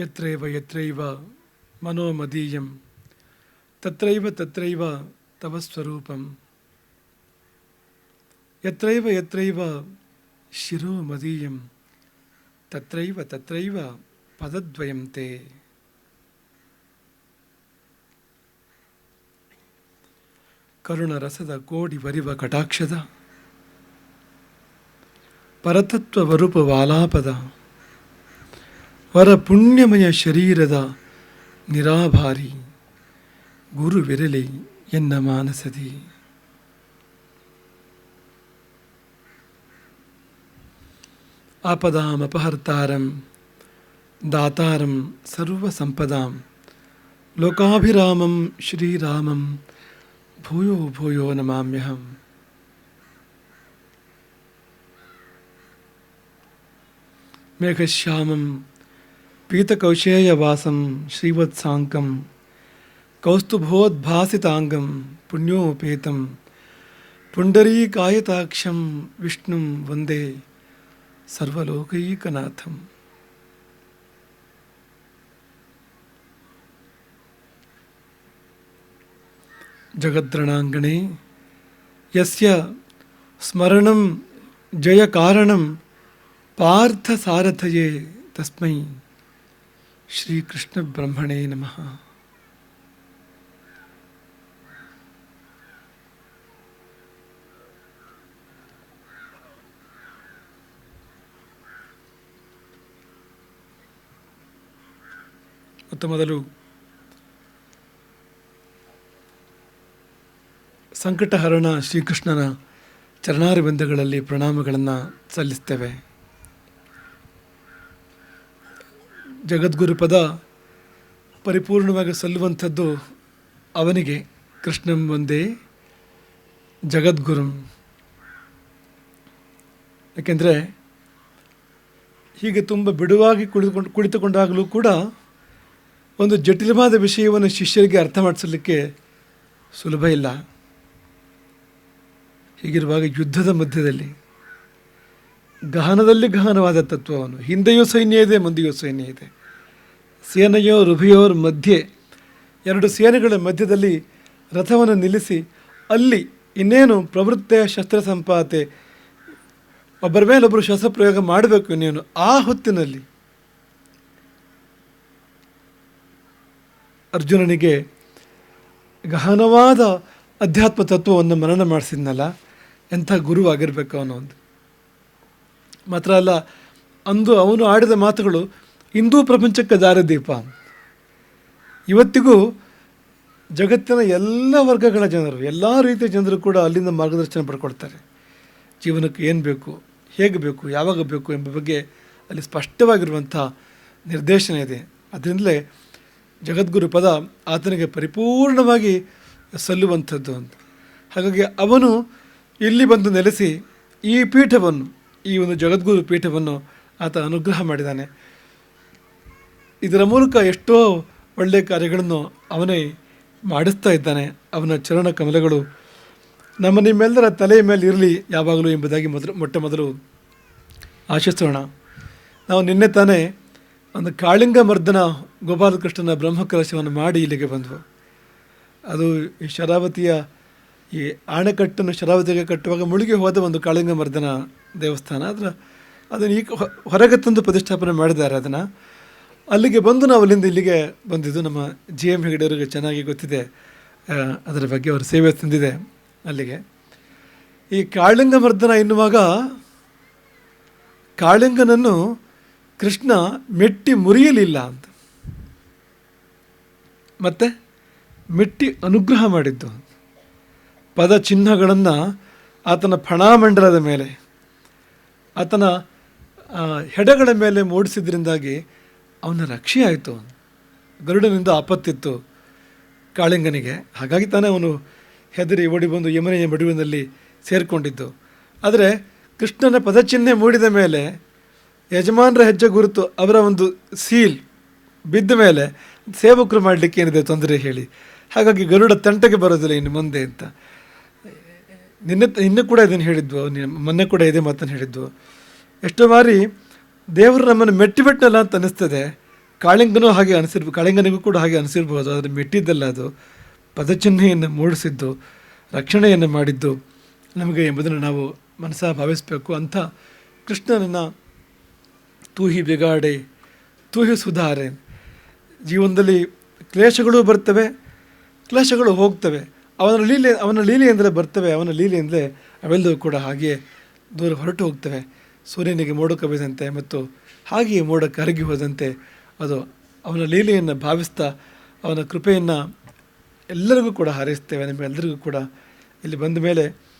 ಯತ್ರೈವ ಯತ್ರೈವ ಮನೋಮದೀಯಂ ತತ್ರೈವ ತತ್ರೈವ ತವ ಸ್ವರೂಪಂ ಯತ್ರೈವ ಯತ್ರೈವ ಶಿರೋ ಮದೀಯಂ ತತ್ರೈವ ತತ್ರೈವ ಪದದ್ವಯಂ ತೇ ಕರುಣರಸದ ಕೋಡಿ ವರಿವ ಕಟಾಕ್ಷದ ಪರತತ್ವ ವರೂಪ ವಾಲಾಪದ ವರ ಪುಣ್ಯಮಯ ಶರೀರದ ನಿರಾಭಾರಿ ಗುರುವಿರಲಿ ಎನ್ನ ಮಾನಸದಿ ಆಪದಾಮಪಹರ್ತಾರಂ ದಾತಾರಂ ಸರ್ವಸಂಪದಾಂ ಲೋಕಾಭಿರಾಮಂ ಶ್ರೀರಾಮಂ ಭೂಯೋ ಭೂಯೋ ನಮಾಮ್ಯಹಂ ಮೇಘಶ್ಯಾಮಂ पीतकौशेयवासं श्रीवत्साङ्कं कौस्तुभोद्भासिताङ्गं पुण्योपेतं पुण्डरीकायताक्षं विष्णुं वंदे सर्वलोकैकनाथम्। जगद्रणाङ्गणे यस्य स्मरणं जयकारणं पार्थसारथये तस्मै ಶ್ರೀಕೃಷ್ಣ ಬ್ರಹ್ಮಣೇ ನಮಃ. ಮೊತ್ತ ಮೊದಲು ಸಂಕಟಹರಣ ಶ್ರೀಕೃಷ್ಣನ ಚರಣಾರಿಬಂಧಗಳಲ್ಲಿ ಪ್ರಣಾಮಗಳನ್ನು ಸಲ್ಲಿಸ್ತೇವೆ. ಜಗದ್ಗುರು ಪದ ಪರಿಪೂರ್ಣವಾಗಿ ಸಲ್ಲುವಂಥದ್ದು ಅವನಿಗೆ. ಕೃಷ್ಣಂ ಒಂದೇ ಜಗದ್ಗುರುಂ. ಯಾಕೆಂದರೆ ಹೀಗೆ ತುಂಬ ಬಿಡುವಾಗಿ ಕುಳಿತುಕೊಂಡು ಕುಳಿತುಕೊಂಡಾಗಲೂ ಕೂಡ ಒಂದು ಜಟಿಲವಾದ ವಿಷಯವನ್ನು ಶಿಷ್ಯರಿಗೆ ಅರ್ಥ ಮಾಡಿಸಲಿಕ್ಕೆ ಸುಲಭ ಇಲ್ಲ. ಹೀಗಿರುವಾಗ ಯುದ್ಧದ ಮಧ್ಯದಲ್ಲಿ ಗಹನದಲ್ಲಿ ಗಹನವಾದ ತತ್ವವನ್ನು ಹಿಂದೆಯೂ ಸೈನ್ಯ ಇದೆ, ಮುಂದೆಯೂ ಸೈನ್ಯ ಇದೆ. ಸೇನೆಯೋರ್ ಉಭಯೋರ್ ಮಧ್ಯೆ, ಎರಡು ಸೇನೆಗಳ ಮಧ್ಯದಲ್ಲಿ ರಥವನ್ನು ನಿಲ್ಲಿಸಿ ಅಲ್ಲಿ ಇನ್ನೇನು ಪ್ರವೃತ್ತೆ ಶಸ್ತ್ರ ಸಂಪಾತೆ, ಒಬ್ಬರ ಮೇಲೊಬ್ಬರು ಶಸ್ತ್ರಪ್ರಯೋಗ ಮಾಡಬೇಕು ಇನ್ನೇನು ಆ ಹೊತ್ತಿನಲ್ಲಿ? ಅರ್ಜುನನಿಗೆ ಗಹನವಾದ ಅಧ್ಯಾತ್ಮ ತತ್ವವನ್ನು ಮನನ ಮಾಡಿಸಿದ್ನಲ್ಲ, ಎಂಥ ಗುರುವಾಗಿರಬೇಕು ಅವನು ಒಂದು ಮಾತ್ರ ಅಲ್ಲ, ಅಂದು ಅವನು ಆಡಿದ ಮಾತುಗಳು ಇಂದೂ ಪ್ರಪಂಚಕ್ಕೆ ದಾರದೀಪ ಇವತ್ತಿಗೂ ಜಗತ್ತಿನ ಎಲ್ಲ ವರ್ಗಗಳ ಜನರು, ಎಲ್ಲ ರೀತಿಯ ಜನರು ಕೂಡ ಅಲ್ಲಿಂದ ಮಾರ್ಗದರ್ಶನ ಪಡ್ಕೊಳ್ತಾರೆ. ಜೀವನಕ್ಕೆ ಏನು ಬೇಕು, ಹೇಗೆ ಬೇಕು, ಯಾವಾಗ ಬೇಕು ಎಂಬ ಬಗ್ಗೆ ಅಲ್ಲಿ ಸ್ಪಷ್ಟವಾಗಿರುವಂಥ ನಿರ್ದೇಶನ ಇದೆ. ಅದರಿಂದಲೇ ಜಗದ್ಗುರು ಪದ ಆತನಿಗೆ ಪರಿಪೂರ್ಣವಾಗಿ ಸಲ್ಲುವಂಥದ್ದು ಅಂತ. ಹಾಗಾಗಿ ಅವನು ಇಲ್ಲಿ ಬಂದು ನೆಲೆಸಿ ಈ ಪೀಠವನ್ನು, ಈ ಒಂದು ಜಗದ್ಗುರು ಪೀಠವನ್ನು ಆತ ಅನುಗ್ರಹ ಮಾಡಿದ್ದಾನೆ. ಇದರ ಮೂಲಕ ಎಷ್ಟೋ ಒಳ್ಳೆಯ ಕಾರ್ಯಗಳನ್ನು ಅವನೇ ಮಾಡಿಸ್ತಾ ಇದ್ದಾನೆ. ಅವನ ಚರಣ ಕಮಲಗಳು ನಮ್ಮ ನಿಮ್ಮೆಲ್ಲರ ತಲೆಯ ಮೇಲೆ ಇರಲಿ ಯಾವಾಗಲೂ ಎಂಬುದಾಗಿ ಮೊದಲು, ಮೊಟ್ಟ ಮೊದಲು ಆಶಿಸೋಣ. ನಾವು ನಿನ್ನೆ ತಾನೇ ಒಂದು ಕಾಳಿಂಗ ಮರ್ದನ ಗೋಪಾಲಕೃಷ್ಣನ ಬ್ರಹ್ಮಕಲಶವನ್ನು ಮಾಡಿ ಇಲ್ಲಿಗೆ ಬಂದವು. ಅದು ಈ ಶರಾವತಿಯ ಈ ಆಣೆಕಟ್ಟನ್ನು ಶರಾವತಿಗೆ ಕಟ್ಟುವಾಗ ಮುಳುಗಿ ಹೋದ ಒಂದು ಕಾಳಿಂಗ ಮರ್ದನ ದೇವಸ್ಥಾನ. ಆದರೆ ಅದನ್ನು ಈಗ ಹೊರಗೆ ತಂದು ಪ್ರತಿಷ್ಠಾಪನೆ ಮಾಡಿದ್ದಾರೆ ಅದನ್ನು. ಅಲ್ಲಿಗೆ ಬಂದು ನಾವು ಅಲ್ಲಿಂದ ಇಲ್ಲಿಗೆ ಬಂದಿದ್ದು. ನಮ್ಮ ಜಿ ಎಂ ಹೆಗಡೆಯವರಿಗೆ ಚೆನ್ನಾಗಿ ಗೊತ್ತಿದೆ. ಅದರ ಬಗ್ಗೆ ಅವರ ಸೇವೆ ತಂದಿದೆ ಅಲ್ಲಿಗೆ. ಈ ಕಾಳಿಂಗ ಮರ್ದನ ಎನ್ನುವಾಗ ಕಾಳಿಂಗನನ್ನು ಕೃಷ್ಣ ಮೆಟ್ಟಿ ಮುರಿಯಲಿಲ್ಲ ಅಂತ. ಮತ್ತೆ ಮೆಟ್ಟಿ ಅನುಗ್ರಹ ಮಾಡಿದ್ದು. ಪದ ಚಿಹ್ನಗಳನ್ನು ಆತನ ಫಣಾಮಂಡಲದ ಮೇಲೆ, ಆತನ ಹೆಡಗಳ ಮೇಲೆ ಮೂಡಿಸಿದ್ರಿಂದಾಗಿ ಅವನ ರಕ್ಷೆ ಆಯಿತು ಗರುಡನಿಂದ ಆಪತ್ತಿತ್ತು ಕಾಳಿಂಗನಿಗೆ. ಹಾಗಾಗಿ ತಾನೇ ಅವನು ಹೆದರಿ ಓಡಿ ಬಂದು ಯಮನೆಯ ಮಡುವಿನಲ್ಲಿ ಸೇರಿಕೊಂಡಿದ್ದು. ಆದರೆ ಕೃಷ್ಣನ ಪದಚಿಹ್ನೆ ಮೂಡಿದ ಮೇಲೆ ಯಜಮಾನರ ಹೆಜ್ಜೆ ಗುರುತು ಅವರ ಒಂದು ಸೀಲ್ ಬಿದ್ದ ಮೇಲೆ ಸೇವಕರು ಮಾಡಲಿಕ್ಕೆ ಏನಿದೆ ತೊಂದರೆ ಹೇಳಿ. ಹಾಗಾಗಿ ಗರುಡ ತಂಟೆಗೆ ಬರೋದಿಲ್ಲ ಇನ್ನು ಮುಂದೆ ಅಂತ. ನಿನ್ನೆ ನಿನ್ನೆ ಕೂಡ ಇದನ್ನು ಹೇಳಿದ್ವು. ಮೊನ್ನೆ ಕೂಡ ಇದೇ ಮಾತನ್ನು ಹೇಳಿದ್ವು. ಎಷ್ಟೋ ಬಾರಿ ದೇವರು ನಮ್ಮನ್ನು ಮೆಟ್ಟಿಬಿಟ್ಟಲ್ಲ ಅಂತ ಅನಿಸ್ತದೆ ಕಾಳಿಂಗನೂ ಹಾಗೆ ಅನಿಸಿರ್ಬೋದು ಕಾಳಿಂಗನಿಗೂ ಕೂಡ ಹಾಗೆ ಅನಿಸಿರ್ಬೋದು. ಆದರೆ ಮೆಟ್ಟಿದ್ದಲ್ಲ ಅದು. ಪದಚಿಹ್ನೆಯನ್ನು ಮೂಡಿಸಿದ್ದು, ರಕ್ಷಣೆಯನ್ನು ಮಾಡಿದ್ದು ನಮಗೆ ಎಂಬುದನ್ನು ನಾವು ಮನಸ್ಸ ಭಾವಿಸಬೇಕು ಅಂಥ ಕೃಷ್ಣನನ್ನು ತೂಹಿ ಬಿಗಾಡೆ, ತೂಹಿ ಸುಧಾರೆ. ಜೀವನದಲ್ಲಿ ಕ್ಲೇಶಗಳು ಬರ್ತವೆ, ಕ್ಲೇಶಗಳು ಹೋಗ್ತವೆ. ಅವನ ಲೀಲೆ, ಅವನ ಲೀಲೆಯಿಂದಲೇ ಬರ್ತವೆ, ಅವನ ಲೀಲೆಯಿಂದಲೇ ಅವೆಲ್ಲವೂ ಕೂಡ ಹಾಗೆಯೇ ದೂರ ಹೊರಟು ಹೋಗ್ತವೆ. ಸೂರ್ಯನಿಗೆ ಮೋಡ ಕವಿದಂತೆ ಮತ್ತು ಹಾಗೆಯೇ ಮೋಡ ಕರಗಿ ಹೋದಂತೆ ಅದು ಅವನ ಲೀಲೆಯನ್ನು ಭಾವಿಸ್ತಾ ಅವನ ಕೃಪೆಯನ್ನು ಎಲ್ಲರಿಗೂ ಕೂಡ ಹಾರೈಸ್ತೇವೆ ನಿಮಗೆಲ್ಲರಿಗೂ ಕೂಡ ಇಲ್ಲಿ ಬಂದ ಮೇಲೆ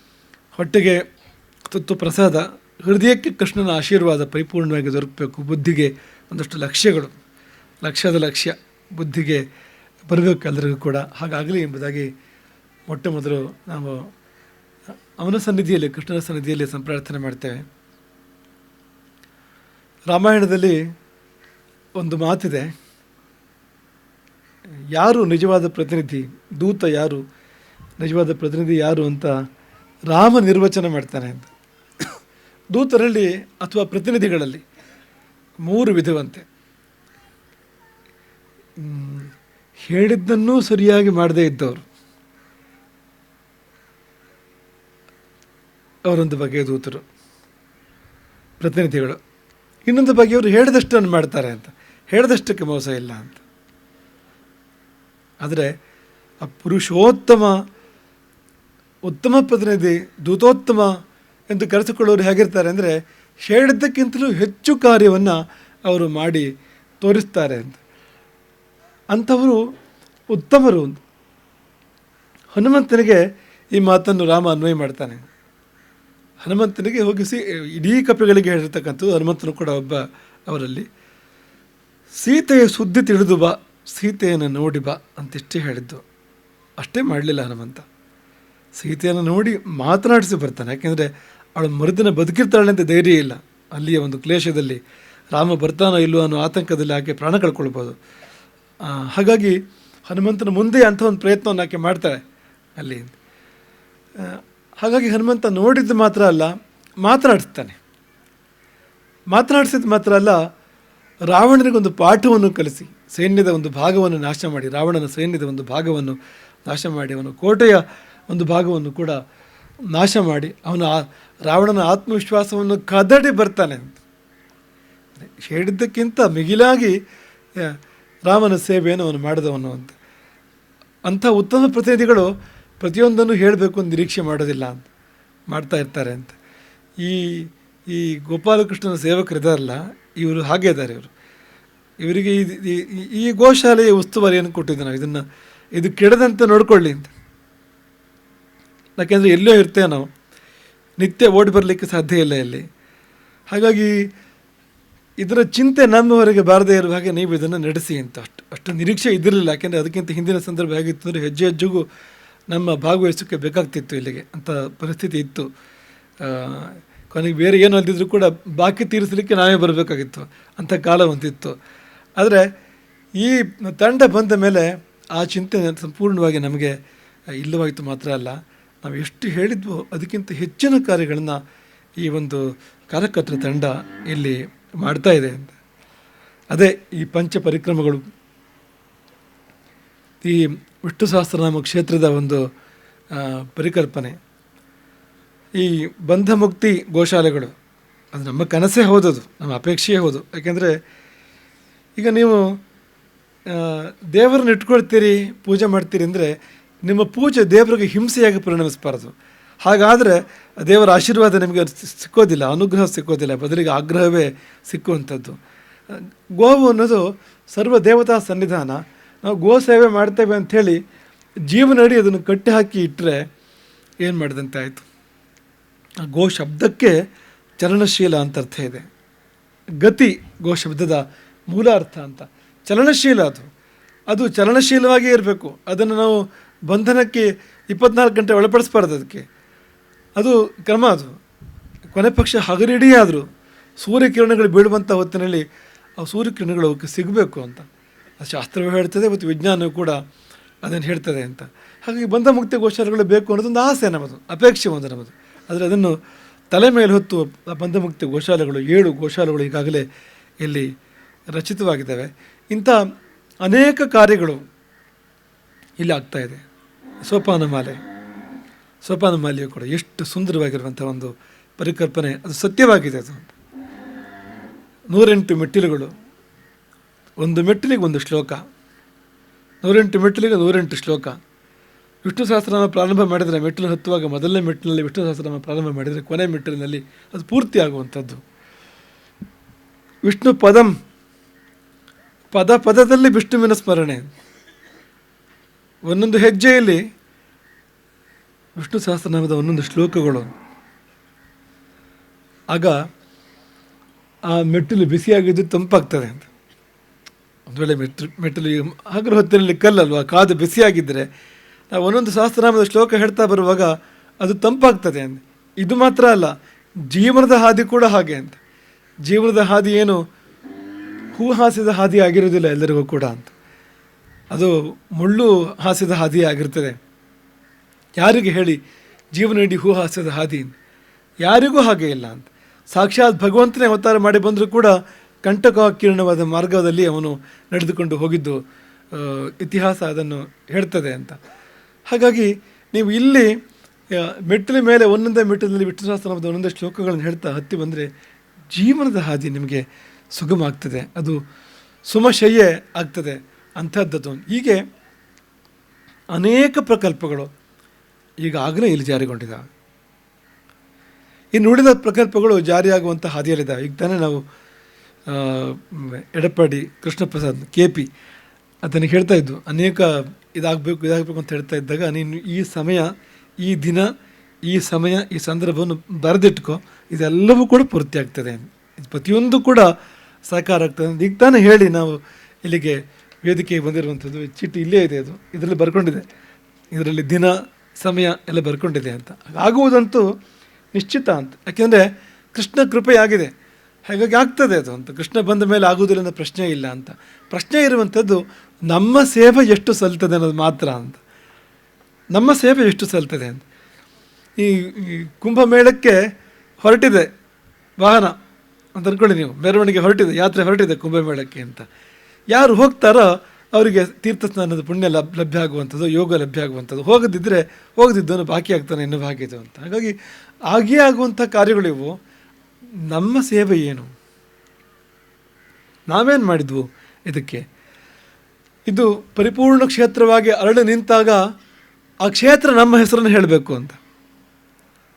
ಹೊಟ್ಟೆಗೆ ತುತ್ತು ಪ್ರಸಾದ, ಹೃದಯಕ್ಕೆ ಕೃಷ್ಣನ ಆಶೀರ್ವಾದ ಪರಿಪೂರ್ಣವಾಗಿ ದೊರಕಬೇಕು, ಬುದ್ಧಿಗೆ ಒಂದಷ್ಟು ಲಕ್ಷ್ಯಗಳು ಲಕ್ಷ್ಯದ ಲಕ್ಷ್ಯ ಬುದ್ಧಿಗೆ ಬರಬೇಕು ಎಲ್ಲರಿಗೂ ಕೂಡ. ಹಾಗಾಗಲಿ ಎಂಬುದಾಗಿ ಮೊಟ್ಟ ಮೊದಲು ನಾವು ಅವನ ಸನ್ನಿಧಿಯಲ್ಲಿ, ಕೃಷ್ಣನ ಸನ್ನಿಧಿಯಲ್ಲಿ ಸಂಪ್ರಾರ್ಥನೆ ಮಾಡ್ತೇವೆ. ರಾಮಾಯಣದಲ್ಲಿ ಒಂದು ಮಾತಿದೆ. ಯಾರು ನಿಜವಾದ ಪ್ರತಿನಿಧಿ? ದೂತ ಯಾರು? ನಿಜವಾದ ಪ್ರತಿನಿಧಿ ಯಾರು ಅಂತ ರಾಮ ನಿರ್ವಚನ ಮಾಡ್ತಾನೆ ಅಂತ. ದೂತರಲ್ಲಿ ಅಥವಾ ಪ್ರತಿನಿಧಿಗಳಲ್ಲಿ ಮೂರು ವಿಧವಂತೆ. ಹೇಳಿದ್ದನ್ನೂ ಸರಿಯಾಗಿ ಮಾಡದೇ ಇದ್ದವರು. ಅವರೊಂದು ಬಗೆಯ ದೂತರು, ಪ್ರತಿನಿಧಿಗಳು. ಇನ್ನೊಂದು ಬಗೆಯವರು ಹೇಳಿದಷ್ಟನ್ನು ಮಾಡ್ತಾರೆ ಅಂತ. ಹೇಳಿದಷ್ಟಕ್ಕೆ ಮೋಸ ಇಲ್ಲ ಅಂತ. ಆದರೆ ಆ ಪುರುಷೋತ್ತಮ, ಉತ್ತಮ ಪ್ರತಿನಿಧಿ, ದೂತೋತ್ತಮ ಎಂದು ಕರೆಸಿಕೊಳ್ಳೋರು ಹೇಗಿರ್ತಾರೆ ಅಂದರೆ ಹೇಳಿದ್ದಕ್ಕಿಂತಲೂ ಹೆಚ್ಚು ಕಾರ್ಯವನ್ನು ಅವರು ಮಾಡಿ ತೋರಿಸ್ತಾರೆ ಅಂತ. ಅಂಥವರು ಉತ್ತಮರು ಹನುಮಂತನಿಗೆ ಈ ಮಾತನ್ನು ರಾಮ ಅನ್ವಯ ಮಾಡ್ತಾನೆ. ಹನುಮಂತನಿಗೆ ಹೋಗಿಸಿ ಇಡೀ ಕಪಿಗಳಿಗೆ ಹೇಳಿರ್ತಕ್ಕಂಥದ್ದು ಹನುಮಂತನು ಕೂಡ ಒಬ್ಬ ಅವರಲ್ಲಿ, ಸೀತೆಯ ಸುದ್ದಿ ತಿಳಿದು ಬಾ, ಸೀತೆಯನ್ನು ನೋಡಿ ಬಾ ಅಂತಿಷ್ಟೇ ಹೇಳಿದ್ದು. ಅಷ್ಟೇ ಮಾಡಲಿಲ್ಲ ಹನುಮಂತ. ಸೀತೆಯನ್ನು ನೋಡಿ ಮಾತನಾಡಿಸಿ ಬರ್ತಾನೆ. ಯಾಕೆಂದರೆ ಅವಳು ಮರುದಿನ ಬದುಕಿರ್ತಾಳೆ ಅಂತ ಧೈರ್ಯ ಇಲ್ಲ. ಅಲ್ಲಿಯ ಒಂದು ಕ್ಲೇಶದಲ್ಲಿ ರಾಮ ಬರ್ತಾನೋ ಇಲ್ಲವೋ ಅನ್ನೋ ಆತಂಕದಲ್ಲಿ ಆಕೆ ಪ್ರಾಣ ಕಳ್ಕೊಳ್ಬೋದು. ಹಾಗಾಗಿ ಹನುಮಂತನ ಮುಂದೆ ಅಂಥ ಒಂದು ಪ್ರಯತ್ನವನ್ನು ಆಕೆ ಮಾಡ್ತಾಳೆ ಅಲ್ಲಿ. ಹಾಗಾಗಿ ಹನುಮಂತ ನೋಡಿದ್ದು ಮಾತ್ರ ಅಲ್ಲ, ಮಾತನಾಡಿಸ್ತಾನೆ. ಮಾತನಾಡಿಸಿದ್ದು ಮಾತ್ರ ಅಲ್ಲ ರಾವಣನಿಗೊಂದು ಪಾಠವನ್ನು ಕಲಿಸಿ, ಸೈನ್ಯದ ಒಂದು ಭಾಗವನ್ನು ನಾಶ ಮಾಡಿ, ರಾವಣನ ಸೈನ್ಯದ ಒಂದು ಭಾಗವನ್ನು ನಾಶ ಮಾಡಿ, ಅವನು ಕೋಟೆಯ ಒಂದು ಭಾಗವನ್ನು ಕೂಡ ನಾಶ ಮಾಡಿ, ಅವನು ಆ- ರಾವಣನ ಆತ್ಮವಿಶ್ವಾಸವನ್ನು ಕದಡಿ ಬರ್ತಾನೆ ಅಂತ. ಹೇಳಿದ್ದಕ್ಕಿಂತ ಮಿಗಿಲಾಗಿ ರಾಮನ ಸೇವೆಯನ್ನು ಅವನು ಮಾಡಿದವನು ಅಂತ. ಅಂಥ ಉತ್ತಮ ಪ್ರತಿನಿಧಿಗಳು ಪ್ರತಿಯೊಂದನ್ನು ಹೇಳಬೇಕು ನಿರೀಕ್ಷೆ ಮಾಡೋದಿಲ್ಲ ಅಂತ, ಮಾಡ್ತಾ ಇರ್ತಾರೆ ಅಂತ. ಈ ಈ ಗೋಪಾಲಕೃಷ್ಣನ ಸೇವಕರಿದಾರಲ್ಲ ಇವರು ಹಾಗೆ ಇದ್ದಾರೆ ಇವರು. ಇವರಿಗೆ ಈ- ಗೋಶಾಲೆಯ ಉಸ್ತುವಾರಿಯನ್ನು ಕೊಟ್ಟಿದ್ದೆ ನಾವು? ಇದನ್ನು, ಇದು ಕೆಡದಂತೆ ನೋಡ್ಕೊಳ್ಳಿ ಅಂತ. ಯಾಕೆಂದರೆ ಎಲ್ಲೋ ಇರ್ತೇವೆ ನಾವು. ನಿತ್ಯ ಓಡಿ ಬರಲಿಕ್ಕೆ ಸಾಧ್ಯ ಇಲ್ಲ ಇಲ್ಲಿ. ಹಾಗಾಗಿ ಇದರ ಚಿಂತೆ ನಮ್ಮವರೆಗೆ ಬಾರದೇ ಇರುವ ಹಾಗೆ ನೀವು ಇದನ್ನು ನಡೆಸಿ ಅಂತ. ಅಷ್ಟು ಅಷ್ಟು ನಿರೀಕ್ಷೆ ಇದ್ದಿರಲಿಲ್ಲ. ಯಾಕೆಂದರೆ ಅದಕ್ಕಿಂತ ಹಿಂದಿನ ಸಂದರ್ಭ ಹೇಗಿತ್ತು ಅಂದರೆ ಹೆಜ್ಜೆ, ಹೆಜ್ಜೆಗೂ ನಮ್ಮ ಭಾಗವಹಿಸೋಕ್ಕೆ ಬೇಕಾಗ್ತಿತ್ತು ಇಲ್ಲಿಗೆ. ಅಂತ ಪರಿಸ್ಥಿತಿ ಇತ್ತು. ಕೊನೆಗೆ ಬೇರೆ ಏನು ಅಲ್ದಿದ್ರು ಕೂಡ ಬಾಕಿ ತೀರಿಸಲಿಕ್ಕೆ ನಾವೇ ಬರಬೇಕಾಗಿತ್ತು. ಅಂಥ ಕಾಲ ಒಂದಿತ್ತು ಆದರೆ ಈ ತಂಡ ಬಂದ ಮೇಲೆ ಆ ಚಿಂತೆ ಸಂಪೂರ್ಣವಾಗಿ ನಮಗೆ ಇಲ್ಲವಾಯಿತು ಮಾತ್ರ ಅಲ್ಲ. ನಾವು ಎಷ್ಟು ಹೇಳಿದ್ವೋ ಅದಕ್ಕಿಂತ ಹೆಚ್ಚಿನ ಕಾರ್ಯಗಳನ್ನು ಈ ಒಂದು ಕಾರ್ಯಕರ್ತರ ತಂಡ ಇಲ್ಲಿ ಮಾಡ್ತಾ ಇದೆ. ಅಂತ ಅದೇ ಈ ಪಂಚ ಪರಿಕ್ರಮಗಳು. ಈ ವಿಷ್ಣು ಸಹಸ್ರನಾಮ ಕ್ಷೇತ್ರದ ಒಂದು ಪರಿಕಲ್ಪನೆ. ಈ ಬಂಧ ಮುಕ್ತಿ ಗೋಶಾಲೆಗಳು, ಅದು ನಮ್ಮ ಕನಸೇ ಹೌದದು ನಮ್ಮ ಅಪೇಕ್ಷೆಯೇ ಹೌದು. ಯಾಕೆಂದರೆ, ಈಗ ನೀವು ದೇವರನ್ನ ಇಟ್ಕೊಳ್ತೀರಿ, ಪೂಜೆ ಮಾಡ್ತೀರಿ ಅಂದರೆ, ನಿಮ್ಮ ಪೂಜೆ ದೇವರಿಗೆ ಹಿಂಸೆಯಾಗಿ ಪರಿಣಮಿಸಬಾರ್ದು. ಹಾಗಾದರೆ, ದೇವರ ಆಶೀರ್ವಾದ ನಿಮಗೆ ಸಿಕ್ಕೋದಿಲ್ಲ, ಅನುಗ್ರಹ ಸಿಕ್ಕೋದಿಲ್ಲ, ಬದಲಿಗೆ ಆಗ್ರಹವೇ ಸಿಕ್ಕುವಂಥದ್ದು. ಗೋವು ಅನ್ನೋದು ಸರ್ವ ದೇವತಾ ಸನ್ನಿಧಾನ. ನಾವು ಗೋ ಸೇವೆ ಮಾಡ್ತೇವೆ ಅಂಥೇಳಿ ಜೀವನಡಿ ಅದನ್ನು ಕಟ್ಟಿ ಹಾಕಿ ಇಟ್ಟರೆ ಏನು ಮಾಡಿದಂತೆ ಆಯಿತು? ಆ ಗೋ ಶಬ್ದಕ್ಕೆ ಚಲನಶೀಲ ಅಂತ ಅರ್ಥ ಇದೆ. ಗತಿ ಗೋ ಶಬ್ದದ ಮೂಲ ಅರ್ಥ ಅಂತ. ಚಲನಶೀಲ ಅದು. ಅದು ಚಲನಶೀಲವಾಗಿ ಇರಬೇಕು. ಅದನ್ನು ನಾವು ಬಂಧನಕ್ಕೆ ಇಪ್ಪತ್ನಾಲ್ಕು ಗಂಟೆ ಒಳಪಡಿಸ್ಬಾರ್ದು ಅದಕ್ಕೆ. ಅದು ಕ್ರಮ ಅದು. ಕೊನೆ ಪಕ್ಷ ಹಗರಿಡೀ ಆದರೂ ಸೂರ್ಯಕಿರಣಗಳು ಬೀಳುವಂಥ ಹೊತ್ತಿನಲ್ಲಿ ಆ ಸೂರ್ಯಕಿರಣಗಳು ಅವಕ್ಕೆ ಸಿಗಬೇಕು ಅಂತ. ಶಾಸ್ತ್ರವೇ ಹೇಳ್ತದೆ ಮತ್ತು ವಿಜ್ಞಾನವೂ ಕೂಡ ಅದನ್ನು ಹೇಳ್ತದೆ ಅಂತ. ಹಾಗಾಗಿ ಬಂಧ ಮುಕ್ತಿ ಗೋಚರಗಳು ಬೇಕು ಅನ್ನೋದೊಂದು ಆಸೆ ನಮ್ಮದು, ಅಪೇಕ್ಷೆ ಒಂದು ನಮ್ಮದು. ಆದರೆ ಅದನ್ನು ತಲೆ ಮೇಲೆ ಹೊತ್ತು ಆ ಬಂಧ ಮುಕ್ತಿ ಗೋಶಾಲೆಗಳು ಏಳು ಗೋಶಾಲೆಗಳು ಈಗಾಗಲೇ ಇಲ್ಲಿ ರಚಿತವಾಗಿದ್ದಾವೆ. ಇಂಥ ಅನೇಕ ಕಾರ್ಯಗಳು ಇಲ್ಲಿ ಆಗ್ತಾ ಇದೆ. ಸೋಪಾನಮಾಲೆ, ಸೋಪಾನಮಾಲೆಯು ಕೂಡ ಎಷ್ಟು ಸುಂದರವಾಗಿರುವಂಥ ಒಂದು ಪರಿಕಲ್ಪನೆ. ಅದು ಸತ್ಯವಾಗಿದೆ ಅದು. ನೂರೆಂಟು ಮೆಟ್ಟಿಲುಗಳು. ಒಂದು ಮೆಟ್ಟಿಲಿಗೆ ಒಂದು ಶ್ಲೋಕ. ನೂರೆಂಟು ಮೆಟ್ಟಿಲಿಗೆ ನೂರೆಂಟು ಶ್ಲೋಕ. ವಿಷ್ಣು ಸಹಸ್ರನಾಮ ಪ್ರಾರಂಭ ಮಾಡಿದರೆ ಮೆಟ್ಟಿಲು ಹತ್ತುವಾಗ ಮೊದಲನೇ ಮೆಟ್ಟಿನಲ್ಲಿ ವಿಷ್ಣು ಸಹಸ್ರನಾಮ ಪ್ರಾರಂಭ ಮಾಡಿದರೆ ಕೊನೆ ಮೆಟ್ಟಿಲಿನಲ್ಲಿ ಅದು ಪೂರ್ತಿ ಆಗುವಂಥದ್ದು. ವಿಷ್ಣು ಪದಂ. ಪದ ಪದದಲ್ಲಿ ವಿಷ್ಣುವಿನ ಸ್ಮರಣೆ. ಒಂದೊಂದು ಹೆಜ್ಜೆಯಲ್ಲಿ ವಿಷ್ಣು ಸಹಸ್ರನಾಮದ ಒಂದೊಂದು ಶ್ಲೋಕಗಳು. ಆಗ ಆ ಮೆಟ್ಟಿಲು ಬಿಸಿಯಾಗಿದ್ದು ತಂಪಾಗ್ತದೆ ಅಂತ. ಒಂದು ವೇಳೆ ಮೆಟ್ಲು, ಮೆಟ್ಟಿಲು ಹಗಲು ಹೊತ್ತಿನಲ್ಲಿ ಕಲ್ಲಲ್ವಾ, ಕಾದು ಬಿಸಿಯಾಗಿದ್ದರೆ, ನಾವು ಒಂದೊಂದು ಸಹಸ್ರನಾಮದ ಶ್ಲೋಕ ಹೇಳ್ತಾ ಬರುವಾಗ ಅದು ತಂಪಾಗ್ತದೆ ಅಂತ ಇದು ಮಾತ್ರ ಅಲ್ಲ, ಜೀವನದ ಹಾದಿ ಕೂಡ ಹಾಗೆ ಅಂತ ಜೀವನದ ಹಾದಿ ಏನು? ಹೂ ಹಾಸಿದ ಹಾದಿ ಆಗಿರೋದಿಲ್ಲ ಎಲ್ಲರಿಗೂ ಕೂಡ ಅಂತ. ಅದು ಮುಳ್ಳು ಹಾಸಿದ ಹಾದಿ ಆಗಿರ್ತದೆ. ಯಾರಿಗೆ ಹೇಳಿ ಜೀವನ ಇಡೀ ಹೂ ಹಾಸಿದ ಹಾದಿ ಯಾರಿಗೂ ಹಾಗೆ ಇಲ್ಲ ಅಂತ. ಸಾಕ್ಷಾತ್ ಭಗವಂತನೇ ಅವತಾರ ಮಾಡಿ ಬಂದರೂ ಕೂಡ ಕಂಟಕ ಕಿರಣವಾದ ಮಾರ್ಗದಲ್ಲಿ ಅವನು ನಡೆದುಕೊಂಡು ಹೋಗಿದ್ದು ಇತಿಹಾಸ ಅದನ್ನು ಹೇಳ್ತದೆ ಅಂತ. ಹಾಗಾಗಿ ನೀವು ಇಲ್ಲಿ ಮೆಟ್ಟಿಲ ಮೇಲೆ ಒಂದೊಂದೇ ಮೆಟ್ಟಿಲಿನಲ್ಲಿ ವಿಷ್ಣು ಸಹಸ್ರನಾಮದ ಒಂದೊಂದೇ ಶ್ಲೋಕಗಳನ್ನು ಹೇಳ್ತಾ ಹತ್ತಿ ಬಂದರೆ ಜೀವನದ ಹಾದಿ ನಿಮಗೆ ಸುಗಮ ಆಗ್ತದೆ ಅದು ಸುಮಶಯ್ಯೆ ಆಗ್ತದೆ ಅಂಥದ್ದದು. ಹೀಗೆ ಅನೇಕ ಪ್ರಕಲ್ಪಗಳು ಈಗಾಗಲೇ ಇಲ್ಲಿ ಜಾರಿಗೊಂಡಿದ್ದಾವೆ ಇನ್ನು ಉಳಿದ ಪ್ರಕಲ್ಪಗಳು ಜಾರಿಯಾಗುವಂಥ ಹಾದಿಯಲ್ಲಿದ್ದಾವೆ ಈಗ ತಾನೇ ನಾವು ಎಡಪ್ಪಾಡಿ ಕೃಷ್ಣ ಪ್ರಸಾದ್ ಕೆ ಪಿ, ಅದನ್ನು ಹೇಳ್ತಾ ಇದ್ದು ಅನೇಕ ಇದಾಗಬೇಕು ಇದಾಗಬೇಕು ಅಂತ ಹೇಳ್ತಾ ಇದ್ದಾಗ, ನೀನು ಈ ಸಮಯ, ಈ ದಿನ, ಈ ಸಮಯ, ಈ ಸಂದರ್ಭವನ್ನು ಬರೆದಿಟ್ಕೋ. ಇದೆಲ್ಲವೂ ಕೂಡ ಪೂರ್ತಿ ಆಗ್ತದೆ. ಪ್ರತಿಯೊಂದು ಕೂಡ ಸಾಕಾರ ಆಗ್ತದೆ. ಈಗ ತಾನೇ ಹೇಳಿ ನಾವು ಇಲ್ಲಿಗೆ ವೇದಿಕೆಗೆ ಬಂದಿರುವಂಥದ್ದು. ಚೀಟಿ ಇಲ್ಲೇ ಇದೆ ಅದು. ಇದರಲ್ಲಿ ಬರ್ಕೊಂಡಿದೆ. ಇದರಲ್ಲಿ ದಿನ, ಸಮಯ ಎಲ್ಲ ಬರ್ಕೊಂಡಿದೆ ಅಂತ. ಆಗುವುದಂತೂ ನಿಶ್ಚಿತ ಅಂತ. ಯಾಕೆಂದರೆ ಕೃಷ್ಣ ಕೃಪೆಯಾಗಿದೆ. ಹಾಗಾಗಿ ಆಗ್ತದೆ ಅದು ಅಂತ. ಕೃಷ್ಣ ಬಂದ ಮೇಲೆ ಆಗುವುದಿಲ್ಲ ಅನ್ನೋ ಪ್ರಶ್ನೆ ಇಲ್ಲ ಅಂತ. ಪ್ರಶ್ನೆ ಇರುವಂಥದ್ದು ನಮ್ಮ ಸೇವೆ ಎಷ್ಟು ಸಲ್ತದೆ ಅನ್ನೋದು ಮಾತ್ರ ಅಂತ. ನಮ್ಮ ಸೇವೆ ಎಷ್ಟು ಸಲ್ತದೆ ಅಂತ. ಈ ಕುಂಭಮೇಳಕ್ಕೆ ಹೊರಟಿದೆ ವಾಹನ ಅಂತ ಅಂದ್ಕೊಳ್ಳಿ ನೀವು. ಮೆರವಣಿಗೆ ಹೊರಟಿದೆ, ಯಾತ್ರೆ ಹೊರಟಿದೆ ಕುಂಭಮೇಳಕ್ಕೆ ಅಂತ. ಯಾರು ಹೋಗ್ತಾರೋ ಅವರಿಗೆ ತೀರ್ಥ ಸ್ನಾನದ ಪುಣ್ಯ ಲಭ್, ಲಭ್ಯ ಆಗುವಂಥದ್ದು, ಯೋಗ ಲಭ್ಯ ಆಗುವಂಥದ್ದು. ಹೋಗದಿದ್ದರೆ ಹೋಗದಿದ್ದವನು ಬಾಕಿ ಆಗ್ತಾನೆ ಇನ್ನೂ ಬಾಕಿದು ಅಂತ. ಹಾಗಾಗಿ, ಆಗೇ ಆಗುವಂಥ ಕಾರ್ಯಗಳಿವು ನಮ್ಮ ಸೇವೆ ಏನು? ನಾವೇನು ಮಾಡಿದ್ವು ಇದಕ್ಕೆ? ಇದು ಪರಿಪೂರ್ಣ ಕ್ಷೇತ್ರವಾಗಿ ಅರಳು ನಿಂತಾಗ ಆ ಕ್ಷೇತ್ರ ನಮ್ಮ ಹೆಸರನ್ನು ಹೇಳಬೇಕು ಅಂತ.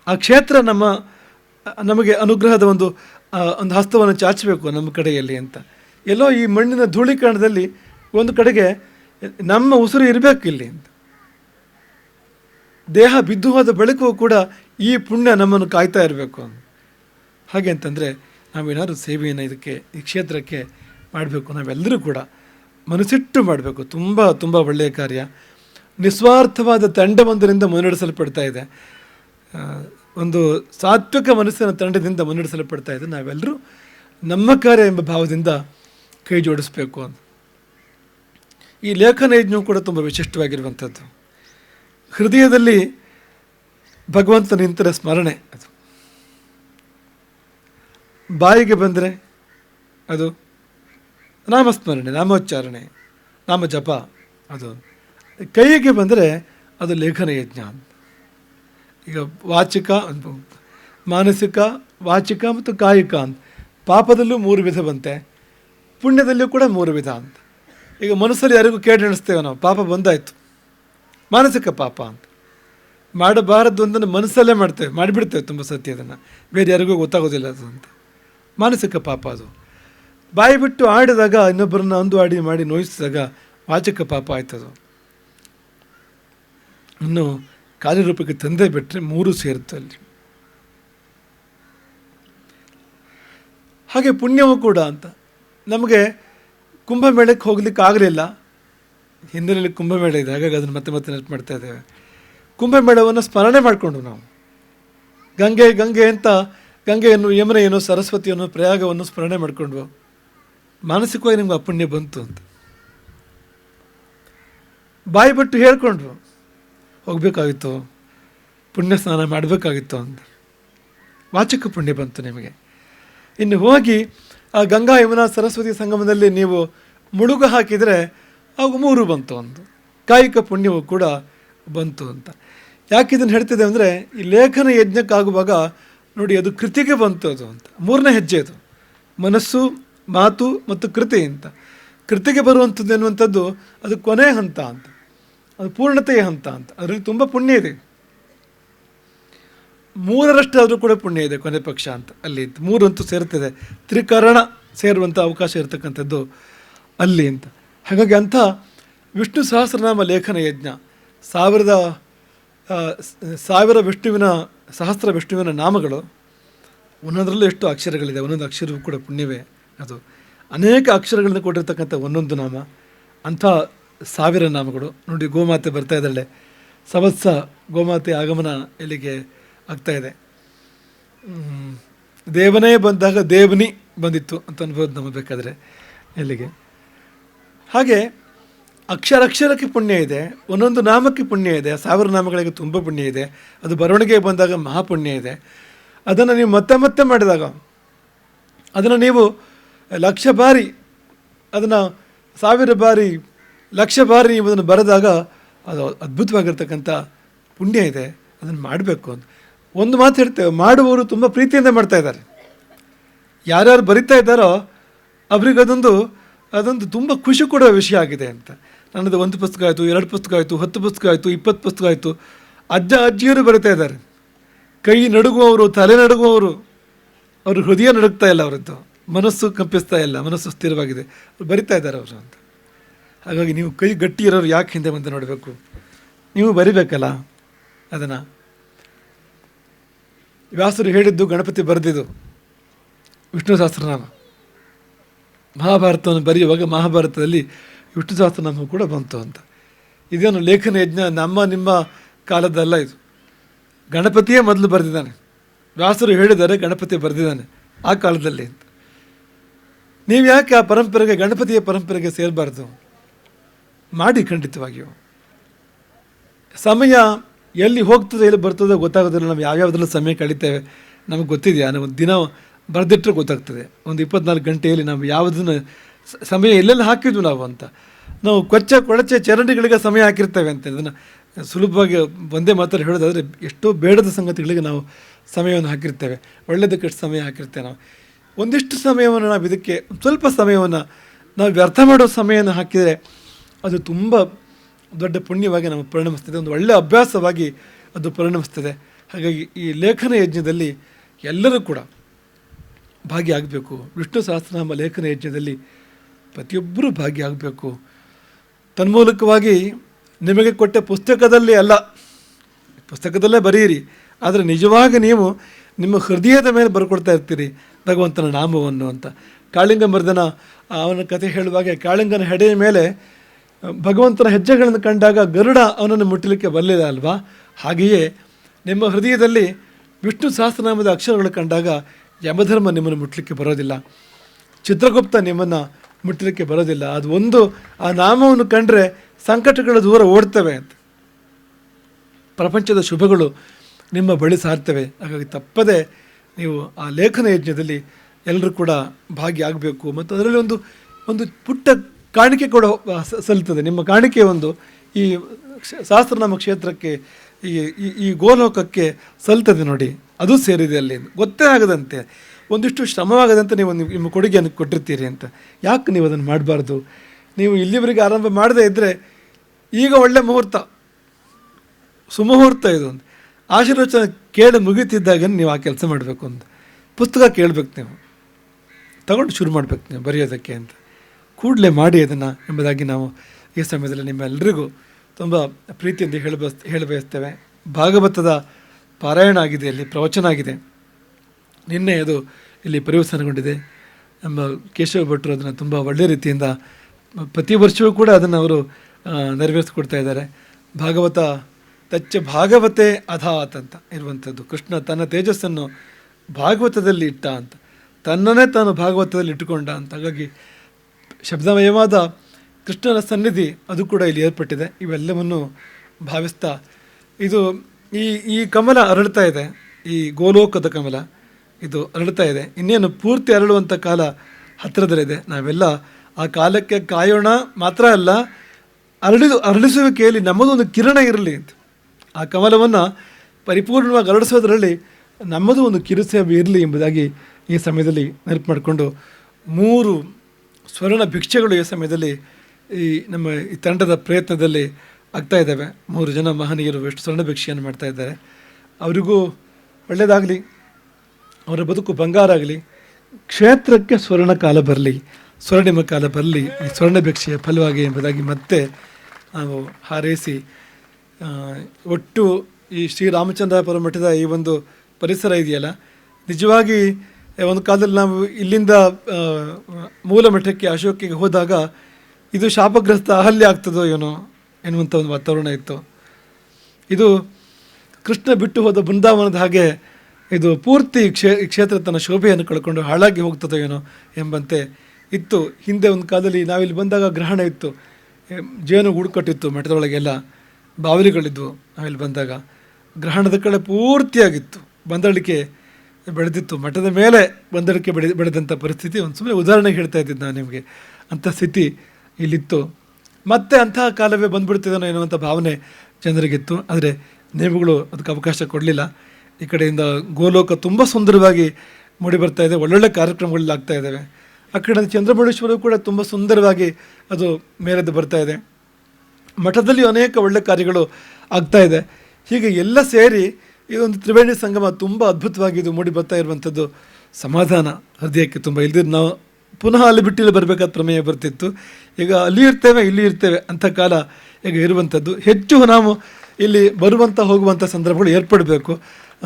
ಆ ಕ್ಷೇತ್ರ ನಮ್ಮ, ನಮಗೆ ಅನುಗ್ರಹದ ಒಂದು ಒಂದು ಹಸ್ತವನ್ನು ಚಾಚಬೇಕು ನಮ್ಮ ಕಡೆಯಲ್ಲಿ ಅಂತ. ಎಲ್ಲೋ ಈ ಮಣ್ಣಿನ ಧೂಳೀಕರಣದಲ್ಲಿ ಒಂದು ಕಡೆಗೆ ನಮ್ಮ ಉಸಿರು ಇರಬೇಕು ಇಲ್ಲಿ ಅಂತ. ದೇಹ ಬಿದ್ದು ಹೋದ ಬಳಿಕವೂ ಕೂಡ ಈ ಪುಣ್ಯ ನಮ್ಮನ್ನು ಕಾಯ್ತಾ ಇರಬೇಕು ಅಂತ. ಹಾಗೆ ಅಂತಂದರೆ ನಾವೇನಾದ್ರು ಸೇವೆಯನ್ನು ಇದಕ್ಕೆ, ಈ ಕ್ಷೇತ್ರಕ್ಕೆ ಮಾಡಬೇಕು, ನಾವೆಲ್ಲರೂ ಕೂಡ ಮನಸ್ಸಿಟ್ಟು ಮಾಡಬೇಕು. ತುಂಬ ತುಂಬ ಒಳ್ಳೆಯ ಕಾರ್ಯ. ನಿಸ್ವಾರ್ಥವಾದ ತಂಡವೊಂದರಿಂದ ಮುನ್ನಡೆಸಲ್ಪಡ್ತಾ ಇದೆ. ಒಂದು ಸಾತ್ವಿಕ ಮನಸ್ಸಿನ ತಂಡದಿಂದ ಮುನ್ನಡೆಸಲ್ಪಡ್ತಾ ಇದೆ. ನಾವೆಲ್ಲರೂ ನಮ್ಮ ಕಾರ್ಯ ಎಂಬ ಭಾವದಿಂದ ಕೈ ಜೋಡಿಸಬೇಕು ಅಂತ. ಈ ಲೇಖನ ಯಜ್ಞವು ಕೂಡ ತುಂಬ ವಿಶಿಷ್ಟವಾಗಿರುವಂಥದ್ದು. ಹೃದಯದಲ್ಲಿ ಭಗವಂತ ನಿಂತರ ಸ್ಮರಣೆ ಅದು. ಬಾಯಿಗೆ ಬಂದರೆ ಅದು ನಾಮಸ್ಮರಣೆ, ನಾಮೋಚ್ಚಾರಣೆ ನಾಮ ಜಪ ಅದು. ಕೈಗೆ ಬಂದರೆ ಅದು ಲೇಖನ ಯಜ್ಞ ಅಂತ. ಈಗ ವಾಚಿಕ ಮಾನಸಿಕ, ವಾಚಿಕ ಮತ್ತು ಕಾಯಿಕ ಅಂತ. ಪಾಪದಲ್ಲೂ ಮೂರು ವಿಧ ಬಂತೆ ಪುಣ್ಯದಲ್ಲೂ ಕೂಡ ಮೂರು ವಿಧ ಅಂತ. ಈಗ ಮನಸ್ಸಲ್ಲಿ ಯಾರಿಗೂ ಕೇಳಿ ಎಣಿಸ್ತೇವೆ ನಾವು, ಪಾಪ ಬಂದಾಯಿತು. ಮಾನಸಿಕ ಪಾಪ ಅಂತ. ಮಾಡಬಾರದು ಒಂದನ್ನು ಮನಸ್ಸಲ್ಲೇ ಮಾಡ್ತೇವೆ, ಮಾಡಿಬಿಡ್ತೇವೆ ತುಂಬ ಸತ್ಯ ಅದನ್ನು. ಬೇರೆ ಯಾರಿಗೂ ಗೊತ್ತಾಗೋದಿಲ್ಲ ಅದು ಅಂತ. ಮಾನಸಿಕ ಪಾಪ ಅದು. ಬಾಯಿ ಬಿಟ್ಟು ಆಡಿದಾಗ ಇನ್ನೊಬ್ಬರನ್ನ ಅಂದು ಆಡಿ ಮಾಡಿ ನೋಯಿಸಿದಾಗ ವಾಚಕ ಪಾಪ ಆಯ್ತದು. ಇನ್ನು ಕಾರ್ಯರೂಪಕ್ಕೆ ತಂದೆ ಬಿಟ್ಟರೆ ಮೂರು ಸೇರುತ್ತೆ ಅಲ್ಲಿ. ಹಾಗೆ ಪುಣ್ಯವೂ ಕೂಡ ಅಂತ. ನಮಗೆ ಕುಂಭಮೇಳಕ್ಕೆ ಹೋಗ್ಲಿಕ್ಕೆ ಆಗಲಿಲ್ಲ. ಹಿಂದಿನಲ್ಲಿ ಕುಂಭಮೇಳ ಇದೆ, ಹಾಗಾಗಿ ಅದನ್ನು ಮತ್ತೆ ಮತ್ತೆ ನೆನಪು ಮಾಡ್ತಾ ಇದ್ದೇವೆ. ಕುಂಭಮೇಳವನ್ನು ಸ್ಮರಣೆ ಮಾಡಿಕೊಂಡು ನಾವು. ಗಂಗೆ ಗಂಗೆ ಅಂತ ಗಂಗೆಯನ್ನು, ಯಮುನೆಯನ್ನು, ಸರಸ್ವತಿಯನ್ನು, ಪ್ರಯಾಗವನ್ನು ಸ್ಮರಣೆ ಮಾಡಿಕೊಂಡು ಮಾನಸಿಕವಾಗಿ ನಿಮ್ಗೆ ಅಪುಣ್ಯ ಪುಣ್ಯ ಬಂತು ಅಂತ. ಬಾಯಿ ಬಿಟ್ಟು ಹೇಳ್ಕೊಂಡ್ರು ಹೋಗಬೇಕಾಗಿತ್ತು. ಪುಣ್ಯ ಸ್ನಾನ ಮಾಡಬೇಕಾಗಿತ್ತು ಅಂತ. ವಾಚಕ ಪುಣ್ಯ ಬಂತು ನಿಮಗೆ. ಇನ್ನು ಹೋಗಿ ಆ ಗಂಗಾ, ಯಮುನಾ, ಸರಸ್ವತಿ ಸಂಗಮದಲ್ಲಿ ನೀವು ಮುಳುಗು ಹಾಕಿದರೆ ಅವು ಮೂರು ಬಂತು ಒಂದು. ಕಾಯಿಕ ಪುಣ್ಯವು ಕೂಡ ಬಂತು ಅಂತ. ಯಾಕೆ ಇದನ್ನು ಹೇಳ್ತಿದೆ ಅಂದರೆ ಈ ಲೇಖನ ಯಜ್ಞಕ್ಕಾಗುವಾಗ ನೋಡಿ, ಅದು ಕೃತಿಗೆ ಬಂತು ಅದು ಅಂತ. ಮೂರನೇ ಹೆಜ್ಜೆ ಅದು. ಮನಸ್ಸು, ಮಾತು ಮತ್ತು ಕೃತಿ ಅಂತ. ಕೃತಿಗೆ ಬರುವಂಥದ್ದು ಎನ್ನುವಂಥದ್ದು ಅದು ಕೊನೆ ಹಂತ ಅಂತ. ಅದು ಪೂರ್ಣತೆಯ ಹಂತ ಅಂತ. ಅದರಲ್ಲಿ ತುಂಬ ಪುಣ್ಯ ಇದೆ. ಮೂರರಷ್ಟು ಆದರೂ ಕೂಡ ಪುಣ್ಯ ಇದೆ ಕೊನೆ ಪಕ್ಷ ಅಂತ. ಅಲ್ಲಿ ಅಂತ. ಮೂರಂತೂ ಸೇರ್ತದೆ ತ್ರಿಕರಣ ಸೇರುವಂಥ ಅವಕಾಶ ಇರತಕ್ಕಂಥದ್ದು ಅಲ್ಲಿ ಅಂತ. ಹಾಗಾಗಿ ಅಂಥ ವಿಷ್ಣು ಸಹಸ್ರನಾಮ ಲೇಖನ ಯಜ್ಞ, ಸಾವಿರದ ಸಾವಿರ ವಿಷ್ಣುವಿನ ಸಹಸ್ರ ವಿಷ್ಣುವಿನ ನಾಮಗಳು ಒಂದೊಂದರಲ್ಲೂ ಎಷ್ಟು ಅಕ್ಷರಗಳಿದೆ, ಒಂದೊಂದು ಅಕ್ಷರವೂ ಕೂಡ ಪುಣ್ಯವೇ. ಅದು ಅನೇಕ ಅಕ್ಷರಗಳನ್ನು ಕೊಟ್ಟಿರ್ತಕ್ಕಂಥ ಒಂದೊಂದು ನಾಮ, ಅಂಥ ಸಾವಿರ ನಾಮಗಳು. ನೋಡಿ, ಗೋಮಾತೆ ಬರ್ತಾ ಇದ್ದಾಳೆ. ಸವತ್ಸ ಗೋಮಾತೆ ಆಗಮನ ಇಲ್ಲಿಗೆ ಇದೆ. ದೇವನೇ ಬಂದಾಗ ದೇವನಿ ಬಂದಿತ್ತು ಅಂತ ಅನ್ಬೋದು ನಮಗೆ ಬೇಕಾದರೆ ಇಲ್ಲಿಗೆ ಹಾಗೆ ಅಕ್ಷರ ಅಕ್ಷರಕ್ಕೆ ಪುಣ್ಯ ಇದೆ, ಒಂದೊಂದು ನಾಮಕ್ಕೆ ಪುಣ್ಯ ಇದೆ, ಸಾವಿರ ನಾಮಗಳಿಗೆ ತುಂಬ ಪುಣ್ಯ ಇದೆ, ಅದು ಬರವಣಿಗೆ ಬಂದಾಗ ಮಹಾಪುಣ್ಯ ಇದೆ. ಅದನ್ನು ನೀವು ಮತ್ತೆ ಮತ್ತೆ ಮಾಡಿದಾಗ, ಅದನ್ನು ನೀವು ಲಕ್ಷ ಬಾರಿ, ಅದನ್ನು ಸಾವಿರ ಬಾರಿ, ಲಕ್ಷ ಬಾರಿ ನೀವು ಅದನ್ನು ಬರೆದಾಗ ಅದು ಅದ್ಭುತವಾಗಿರ್ತಕ್ಕಂಥ ಪುಣ್ಯ ಇದೆ, ಅದನ್ನು ಮಾಡಬೇಕು ಅಂತ. ಒಂದು ಮಾತು ಹೇಳ್ತೇವೆ, ಮಾಡುವವರು ತುಂಬ ಪ್ರೀತಿಯಿಂದ ಮಾಡ್ತಾ ಇದ್ದಾರೆ. ಯಾರ್ಯಾರು ಬರಿತಾ ಇದ್ದಾರೋ, ಅವರಿಗದೊಂದು, ಅದೊಂದು ತುಂಬ ಖುಷಿ ಕೊಡೋ ವಿಷಯ ಆಗಿದೆ ಅಂತ. ನನ್ನದು ಒಂದು ಪುಸ್ತಕ ಆಯಿತು ಎರಡು ಪುಸ್ತಕ ಆಯಿತು ಹತ್ತು ಪುಸ್ತಕ ಆಯಿತು ಇಪ್ಪತ್ತು ಪುಸ್ತಕ ಆಯಿತು ಅಜ್ಜ ಅಜ್ಜಿಯರು ಬರಿತಾ ಇದ್ದಾರೆ. ಕೈ ನಡುಗುವವರು, ತಲೆ ನಡುಗುವವರು, ಅವರು ಹೃದಯ ನಡುಗ್ತಾ ಇಲ್ಲ ಅವರದ್ದು ಮನಸ್ಸು ಕಂಪಿಸ್ತಾ ಇಲ್ಲ, ಮನಸ್ಸು ಸ್ಥಿರವಾಗಿದೆ. ಅವ್ರು ಬರಿತಾ ಇದ್ದಾರೆ ಅವರು ಅಂತ. ಹಾಗಾಗಿ ನೀವು ಕೈ ಗಟ್ಟಿ ಇರೋರು ಯಾಕೆ ಹಿಂದೆ ಮುಂದೆ ನೋಡಬೇಕು? ನೀವು ಬರಿಬೇಕಲ್ಲ ಅದನ್ನು. ವ್ಯಾಸರು ಹೇಳಿದ್ದು ಗಣಪತಿ ಬರೆದಿದ್ದು ವಿಷ್ಣು ಸಹಸ್ರನಾಮ ಮಹಾಭಾರತವನ್ನು ಬರೆಯುವಾಗ ಮಹಾಭಾರತದಲ್ಲಿ ವಿಷ್ಣು ನಮಗೂ ಕೂಡ ಬಂತು ಅಂತ. ಇದೇನು ಲೇಖನ ಯಜ್ಞ, ನಮ್ಮ ನಿಮ್ಮ ಕಾಲದಲ್ಲ ಇದು. ಗಣಪತಿಯೇ ಮೊದಲು ಬರೆದಿದ್ದಾನೆ. ವ್ಯಾಸರು ಹೇಳಿದ್ದಾರೆ, ಗಣಪತಿ ಬರೆದಿದ್ದಾನೆ ಆ ಕಾಲದಲ್ಲಿ ಅಂತ. ನೀವು ಯಾಕೆ ಆ ಪರಂಪರೆಗೆ, ಗಣಪತಿಯ ಪರಂಪರೆಗೆ ಸೇರಬಾರ್ದು? ಮಾಡಿ ಖಂಡಿತವಾಗಿಯೂ ಸಮಯ ಎಲ್ಲಿ ಹೋಗ್ತದೆ, ಎಲ್ಲಿ ಬರ್ತದೆ ಗೊತ್ತಾಗೋದಿಲ್ಲ. ನಾವು ಯಾವ್ಯಾವ್ದ್ರಲ್ಲಿ ಸಮಯ ಕಳೀತೇವೆ ನಮಗೆ ಗೊತ್ತಿದೆಯಾ? ನಾವು ದಿನ ಬರೆದಿಟ್ಟರೆ ಗೊತ್ತಾಗ್ತದೆ. ಒಂದು ಇಪ್ಪತ್ನಾಲ್ಕು ಗಂಟೆಯಲ್ಲಿ ನಾವು ಯಾವುದನ್ನು ಸಮಯ ಎಲ್ಲೆಲ್ಲಿ ಹಾಕಿದ್ವು ನಾವು ಅಂತ. ನಾವು ಕೊಚ್ಚ ಕೊಳಚೆ ಚರಂಡಿಗಳಿಗೆ ಸಮಯ ಹಾಕಿರ್ತೇವೆ ಅಂತ ಇದನ್ನು ಸುಲಭವಾಗಿ ಒಂದೇ ಮಾತ್ರ ಹೇಳೋದಾದರೆ ಎಷ್ಟೋ ಬೇಡದ ಸಂಗತಿಗಳಿಗೆ ನಾವು ಸಮಯವನ್ನು ಹಾಕಿರ್ತೇವೆ. ಒಳ್ಳೆಯದಕ್ಕೆ ಸಮಯ ಹಾಕಿರ್ತೇವೆ ನಾವು. ಒಂದಿಷ್ಟು ಸಮಯವನ್ನು ನಾವು ಇದಕ್ಕೆ ಸ್ವಲ್ಪ ಸಮಯವನ್ನು ನಾವು ವ್ಯರ್ಥ ಮಾಡೋ ಸಮಯವನ್ನು ಹಾಕಿದರೆ ಅದು ತುಂಬ ದೊಡ್ಡ ಪುಣ್ಯವಾಗಿ ನಮಗೆ ಪರಿಣಮಿಸ್ತದೆ. ಒಂದು ಒಳ್ಳೆಯ ಅಭ್ಯಾಸವಾಗಿ ಅದು ಪರಿಣಮಿಸ್ತದೆ. ಹಾಗಾಗಿ ಈ ಲೇಖನ ಯಜ್ಞದಲ್ಲಿ ಎಲ್ಲರೂ ಕೂಡ ಭಾಗಿಯಾಗಬೇಕು. ವಿಷ್ಣು ಸಹಸ್ರನಾಮ ಲೇಖನ ಯಜ್ಞದಲ್ಲಿ ಪ್ರತಿಯೊಬ್ಬರೂ ಭಾಗಿಯಾಗಬೇಕು. ತನ್ಮೂಲಕವಾಗಿ ನಿಮಗೆ ಕೊಟ್ಟ ಪುಸ್ತಕದಲ್ಲಿ ಅಲ್ಲ, ಪುಸ್ತಕದಲ್ಲೇ ಬರೆಯಿರಿ. ಆದರೆ ನಿಜವಾಗಿ ನೀವು ನಿಮ್ಮ ಹೃದಯದ ಮೇಲೆ ಬರ್ಕೊಡ್ತಾ ಇರ್ತೀರಿ ಭಗವಂತನ ನಾಮವನ್ನು ಅಂತ. ಕಾಳಿಂಗ ಮರ್ದನ ಅವನ ಕಥೆ ಹೇಳುವಾಗೆ, ಕಾಳಿಂಗನ ಹೆಡೆಯ ಮೇಲೆ ಭಗವಂತನ ಹೆಜ್ಜೆಗಳನ್ನು ಕಂಡಾಗ ಗರುಡ ಅವನನ್ನು ಮುಟ್ಟಲಿಕ್ಕೆ ಬರಲಿಲ್ಲ ಅಲ್ವಾ? ಹಾಗೆಯೇ ನಿಮ್ಮ ಹೃದಯದಲ್ಲಿ ವಿಷ್ಣು ಸಹಸ್ರನಾಮದ ಅಕ್ಷರಗಳು ಕಂಡಾಗ ಯಮಧರ್ಮ ನಿಮ್ಮನ್ನು ಮುಟ್ಟಲಿಕ್ಕೆ ಬರೋದಿಲ್ಲ. ಚಿತ್ರಗುಪ್ತ ನಿಮ್ಮನ್ನು ಮುಟ್ಟಲಿಕ್ಕೆ ಬರೋದಿಲ್ಲ. ಅದು ಒಂದು ಆ ನಾಮವನ್ನು ಕಂಡ್ರೆ ಸಂಕಟಗಳು ದೂರ ಓಡ್ತವೆ ಅಂತ. ಪ್ರಪಂಚದ ಶುಭಗಳು ನಿಮ್ಮ ಬಳಿ ಸಾರ್ತವೆ. ಹಾಗಾಗಿ ತಪ್ಪದೆ ನೀವು ಆ ಲೇಖನ ಯಜ್ಞದಲ್ಲಿ ಎಲ್ಲರೂ ಕೂಡ ಭಾಗಿಯಾಗಬೇಕು. ಮತ್ತು ಅದರಲ್ಲಿ ಒಂದು ಒಂದು ಪುಟ್ಟ ಕಾಣಿಕೆ ಕೂಡ ಸಲ್ಲುತ್ತದೆ. ನಿಮ್ಮ ಕಾಣಿಕೆ ಒಂದು ಈ ಶಾಸ್ತ್ರನಾಮ ಕ್ಷೇತ್ರಕ್ಕೆ ಈ- ಈ ಗೋಲೋಕಕ್ಕೆ ಸಲ್ತದೆ ನೋಡಿ. ಅದು ಸೇರಿದೆ ಅಲ್ಲಿ. ಗೊತ್ತೇ ಆಗದಂತೆ. ಒಂದಿಷ್ಟು ಶ್ರಮವಾಗದಂತ ನೀವು ನಿಮ್ಮ- ಕೊಡುಗೆಯನ್ನು ಕೊಟ್ಟಿರ್ತೀರಿ ಅಂತ. ಯಾಕೆ ನೀವು ಅದನ್ನು ಮಾಡಬಾರ್ದು? ನೀವು ಇಲ್ಲಿವರೆಗೆ ಆರಂಭ ಮಾಡದೇ ಇದ್ದರೆ ಈಗ ಒಳ್ಳೆ ಮುಹೂರ್ತ. ಸುಮುಹೂರ್ತ ಇದು ಒಂದು ಆಶೀರ್ವಚನ ಕೇಳಿ ಮುಗಿತಿದ್ದಾಗ ನೀವು ಆ ಕೆಲಸ ಮಾಡಬೇಕು ಅಂತ. ಪುಸ್ತಕ ಕೇಳಬೇಕು ನೀವು. ತಗೊಂಡು ಶುರು ಮಾಡಬೇಕು ನೀವು ಬರೆಯೋದಕ್ಕೆ ಅಂತ. ಕೂಡಲೇ ಮಾಡಿ ಅದನ್ನು ಎಂಬುದಾಗಿ ನಾವು ಈ ಸಮಯದಲ್ಲಿ ನಿಮ್ಮೆಲ್ಲರಿಗೂ ತುಂಬ ಪ್ರೀತಿಯಿಂದ ಹೇಳಬಸ್ ಹೇಳಬಯಸ್ತೇವೆ. ಭಾಗವತದ ಪಾರಾಯಣ ಆಗಿದೆ ಇಲ್ಲಿ ಪ್ರವಚನ ಆಗಿದೆ. ನಿನ್ನೆ ಅದು ಇಲ್ಲಿ ಪರಿವರ್ತನೆಗೊಂಡಿದೆ ನಮ್ಮ ಕೇಶವ ಭಟ್ರು ಅದನ್ನು ತುಂಬ ಒಳ್ಳೆಯ ರೀತಿಯಿಂದ ಪ್ರತಿ ವರ್ಷವೂ ಕೂಡ ಅದನ್ನು ಅವರು ನೆರವೇರಿಸ್ಕೊಡ್ತಾ ಇದ್ದಾರೆ. ಭಾಗವತ, ತಚ್ಚ ಭಾಗವತೆ ಅಧಾತ್ ಅಂತ ಇರುವಂಥದ್ದು ಕೃಷ್ಣ ತನ್ನ ತೇಜಸ್ಸನ್ನು ಭಾಗವತದಲ್ಲಿ ಇಟ್ಟ ಅಂತ. ತನ್ನನ್ನೇ ತಾನು ಭಾಗವತದಲ್ಲಿ ಇಟ್ಟುಕೊಂಡ ಅಂತ. ಹಾಗಾಗಿ ಶಬ್ದಮಯವಾದ ಕೃಷ್ಣನ ಸನ್ನಿಧಿ ಅದು ಕೂಡ ಇಲ್ಲಿ ಏರ್ಪಟ್ಟಿದೆ. ಇವೆಲ್ಲವನ್ನು ಭಾವಿಸ್ತಾ ಇದು ಈ ಈ ಕಮಲ ಅರಳ್ತಾ ಇದೆ. ಈ ಗೋಲೋಕದ ಕಮಲ. ಇದು ಹರಡ್ತಾ ಇದೆ. ಇನ್ನೇನು ಪೂರ್ತಿ ಅರಳುವಂಥ ಕಾಲ ಹತ್ತಿರದಲ್ಲಿದೆ. ನಾವೆಲ್ಲ ಆ ಕಾಲಕ್ಕೆ ಕಾಯೋಣ ಮಾತ್ರ ಅಲ್ಲ, ಅರಳಿದು ಅರಳಿಸುವಿಕೆಯಲ್ಲಿ ನಮ್ಮದೊಂದು ಕಿರಣ ಇರಲಿ ಅಂತ. ಆ ಕಮಲವನ್ನು ಪರಿಪೂರ್ಣವಾಗಿ ಅರಳಿಸೋದ್ರಲ್ಲಿ ನಮ್ಮದು ಒಂದು ಕಿರುಸೇವೆ ಇರಲಿ ಎಂಬುದಾಗಿ ಈ ಸಮಯದಲ್ಲಿ ನೆನಪು ಮಾಡಿಕೊಂಡು ಮೂರು ಸ್ವರ್ಣ ಭಿಕ್ಷೆಗಳು ಈ ಸಮಯದಲ್ಲಿ ಈ ನಮ್ಮ ಈ ತಂಡದ ಪ್ರಯತ್ನದಲ್ಲಿ ಆಗ್ತಾ ಇದ್ದಾವೆ. ಮೂರು ಜನ ಮಹನೀಯರು ಎಷ್ಟು ಸ್ವರ್ಣ ಭಿಕ್ಷೆಯನ್ನು ಮಾಡ್ತಾ ಇದ್ದಾರೆ. ಅವರಿಗೂ ಒಳ್ಳೆಯದಾಗಲಿ. ಅವರ ಬದುಕು ಬಂಗಾರ ಆಗಲಿ, ಕ್ಷೇತ್ರಕ್ಕೆ ಸ್ವರ್ಣ ಕಾಲ ಬರಲಿ, ಸ್ವರ್ಣಿಮ ಕಾಲ ಬರಲಿ, ಈ ಸ್ವರ್ಣ ಭಿಕ್ಷೆಯ ಫಲವಾಗಿ ಎಂಬುದಾಗಿ ಮತ್ತೆ ನಾವು ಹಾರೈಸಿ ಒಟ್ಟು ಈ ಶ್ರೀರಾಮಚಂದ್ರಾಪುರ ಮಠದ ಈ ಒಂದು ಪರಿಸರ ಇದೆಯಲ್ಲ, ನಿಜವಾಗಿ ಒಂದು ಕಾಲದಲ್ಲಿ ನಾವು ಇಲ್ಲಿಂದ ಮೂಲ ಮಠಕ್ಕೆ ಅಶೋಕಿಗೆ ಹೋದಾಗ ಇದು ಶಾಪಗ್ರಸ್ತ ಅಹಲ್ಯ ಆಗ್ತದೋ ಏನೋ ಎನ್ನುವಂಥ ಒಂದು ವಾತಾವರಣ ಇತ್ತು. ಇದು ಕೃಷ್ಣ ಬಿಟ್ಟು ಹೋದ ಬೃಂದಾವನದ ಹಾಗೆ ಇದು ಪೂರ್ತಿ ಕ್ಷೇ, ಕ್ಷೇತ್ರ ತನ್ನ ಶೋಭೆಯನ್ನು ಕಳ್ಕೊಂಡು ಹಾಳಾಗಿ ಹೋಗ್ತದೋ ಏನೋ ಎಂಬಂತೆ ಇತ್ತು. ಹಿಂದೆ ಒಂದು ಕಾಲದಲ್ಲಿ ನಾವಿಲ್ಲಿ ಬಂದಾಗ ಗ್ರಹಣ ಇತ್ತು. ಜೇನು ಗೂಡುಕಟ್ಟಿತ್ತು ಮಠದೊಳಗೆಲ್ಲ ಬಾವಲಿಗಳಿದ್ವು ನಾವಿಲ್ಲಿ ಬಂದಾಗ. ಗ್ರಹಣದ ಕಡೆ ಪೂರ್ತಿಯಾಗಿತ್ತು. ಬಂದಳಿಕೆ ಬೆಳೆದಿತ್ತು. ಮಠದ ಮೇಲೆ ಬಂದಳಿಕೆ ಬೆಳೆ, ಬೆಳೆದಂಥ ಪರಿಸ್ಥಿತಿ ಒಂದು ಸುಮ್ಮನೆ ಉದಾಹರಣೆಗೆ ಹೇಳ್ತಾ ಇದ್ದಿದ್ದು ನಾನು ನಿಮಗೆ. ಅಂಥ ಸ್ಥಿತಿ ಇಲ್ಲಿತ್ತು. ಮತ್ತೆ ಅಂತಹ ಕಾಲವೇ ಬಂದ್ಬಿಡ್ತಿದ್ದಾನೋ ಎನ್ನುವಂಥ ಭಾವನೆ ಜನರಿಗಿತ್ತು. ಆದರೆ ನೀವುಗಳು ಅದಕ್ಕೆ ಅವಕಾಶ ಕೊಡಲಿಲ್ಲ. ಈ ಕಡೆಯಿಂದ ಗೋಲೋಕ ತುಂಬ ಸುಂದರವಾಗಿ ಮೂಡಿ ಬರ್ತಾ ಇದೆ. ಒಳ್ಳೊಳ್ಳೆ ಕಾರ್ಯಕ್ರಮಗಳಲ್ಲಿ ಆಗ್ತಾ ಇದ್ದಾವೆ ಆ ಕಡೆ ಚಂದ್ರಮೌಳೇಶ್ವರ ಕೂಡ ತುಂಬ ಸುಂದರವಾಗಿ ಅದು ಮೇಲೆದ್ದು ಬರ್ತಾ ಇದೆ. ಮಠದಲ್ಲಿ ಅನೇಕ ಒಳ್ಳೆ ಕಾರ್ಯಗಳು ಆಗ್ತಾ ಇದೆ. ಹೀಗೆ ಎಲ್ಲ ಸೇರಿ ಇದೊಂದು ತ್ರಿವೇಣಿ ಸಂಗಮ ತುಂಬ ಅದ್ಭುತವಾಗಿ ಇದು ಮೂಡಿ ಬರ್ತಾ ಇರುವಂಥದ್ದು ಸಮಾಧಾನ. ಹೃದಯಕ್ಕೆ ತುಂಬ ಇಲ್ದಿದ್ದು ನಾವು ಪುನಃ ಅಲ್ಲಿ ಬಿಟ್ಟಿಲ್ಲ ಬರಬೇಕಾದ ಪ್ರಮೇಯ ಬರ್ತಿತ್ತು. ಈಗ ಅಲ್ಲಿ ಇರ್ತೇವೆ, ಇಲ್ಲಿ ಇರ್ತೇವೆ ಅಂಥ ಕಾಲ ಈಗ ಇರುವಂಥದ್ದು. ಹೆಚ್ಚು ನಾವು ಇಲ್ಲಿ ಬರುವಂಥ ಹೋಗುವಂಥ ಸಂದರ್ಭಗಳು ಏರ್ಪಡಬೇಕು.